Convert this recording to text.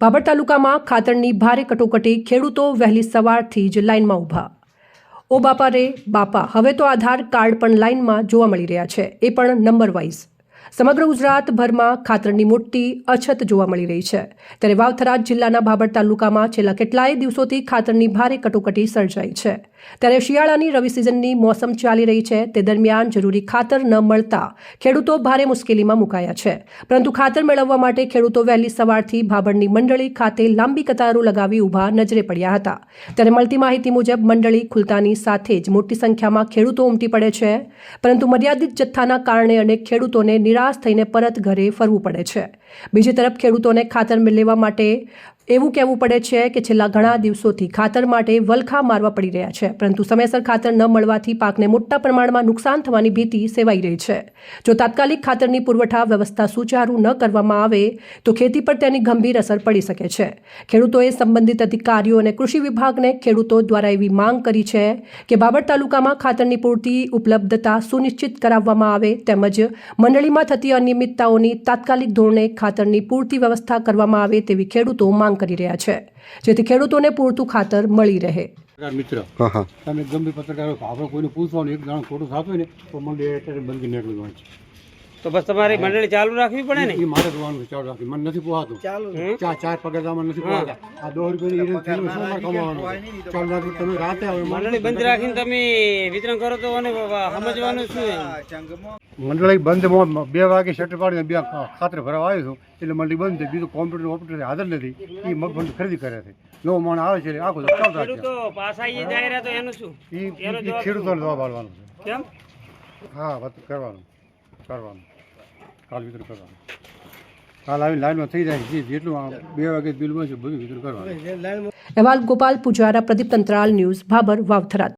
બાબર તાલુકામાં ખાતરની ભારે કટોકટી ખેડૂતો વહેલી સવારથી જ લાઇનમાં ઊભા. ઓ બાપા રે બાપા, હવે તો આધાર કાર્ડ પણ લાઇનમાં જોવા મળી રહ્યા છે. એ પણ નંબર વાઇઝ. સમગ્ર ગુજરાતભરમાં ખાતરની મોટી અછત જોવા મળી રહી છે. ત્યારે વાવથરા જિલ્લાના બાબર તાલુકામાં છેલ્લા કેટલાય દિવસોથી ખાતરની ભારે કટોકટી સર્જાઈ છે. ત્યારે શિયાળાની રવિ સિઝનની મોસમ ચાલી રહી છે. તે દરમિયાન જરૂરી ખાતર ન મળતા ખેડૂતો ભારે મુશ્કેલીમાં મુકાયા છે. પરંતુ ખાતર મેળવવા માટે ખેડૂતો વહેલી સવારથી ભાબરની મંડળી ખાતે લાંબી કતારો લગાવી ઊભા નજરે પડ્યા હતા. ત્યારે મળતી માહિતી મુજબ, મંડળી ખુલતાની સાથે જ મોટી સંખ્યામાં ખેડૂતો ઉમટી પડે છે. પરંતુ મર્યાદિત જથ્થાના કારણે અનેક ખેડૂતોને નિરાશ થઈને પરત ઘરે ફરવું પડે છે. બીજી તરફ ખેડૂતોને ખાતર મેળવવા માટે એવું કહેવું પડે છે કે છેલ્લા ઘણા દિવસોથી ખાતર માટે વલખા મારવા પડી રહ્યા છે, પરંતુ સમયસર ખાતર ન મળવાથી પાકને મોટા પ્રમાણમાં નુકસાન થવાની ભીતિ સેવાઈ રહી છે. જો તાત્કાલિક ખાતરની પુરવઠા વ્યવસ્થા સુચારુ ન કરવામાં આવે, તો ખેતી પર તેની ગંભીર અસર પડી શકે છે. ખેડૂતોએ સંબંધિત અધિકારીઓ અને કૃષિ વિભાગને ખેડૂતો દ્વારા એવી માંગ કરી છે કે બાબર તાલુકામાં ખાતરની પૂરતી ઉપલબ્ધતા સુનિશ્ચિત કરાવવામાં આવે તેમજ મંડળીમાં થતી અનિયમિતતાઓની તાત્કાલિક ધોરણે ખાતરની પૂરતી વ્યવસ્થા કરવામાં આવે તેવી ખેડૂતો માંગ કરી રહ્યા છે જેથી ખેડૂતોને પૂરતું ખાતર મળી રહે. મિત્ર હા હા. તમે ગંભીર પત્રકારો આપણે કોઈને પૂછવાનું એક દાણો ખોટું થતું હોય ને તો અત્યારે બંધ કરી હોય છે. તો બસ તમારી મંડળી ચાલુ રાખવી પડે ને? એ મારે જોવાનું છે ચાલુ રાખી મને નથી પોહાતું ચાર ચાર પગારમાં નથી પોહાતા આ દોઢ રૂપિયાની શું કમાવાનું? ચાલુ રાખી તમે રાતે આવે મંડળી બંધ રાખીને તમે વિતરણ કરો તો અને સમજવાનું શું મંડળી બંધ બે વાગે શટર પાડીને બે ખાતર ભરવા આવ્યો છું. એટલે મંડળી બંધ છે. બીજું કોમ્પ્યુટર ઓપરેટર હાજર નથી. એ મગફળી ખરીદી કરે છે. નવો માણ આવે છે આખું ચાલુ રાખે ખેડૂતોને જવાબ આપવાનો છે. કેમ? હા વાત કરવાનું. કરવાનું. કાલ આવી લાઈનમાં થઈ જાય જેટલું બે વાગે બિલ બનશે બધું વિતરણ કરવાનું. અહેવાલ ગોપાલ પુજારા, પ્રદીપ તંત્રાલ, ન્યૂઝ ભાબર વાવથરા.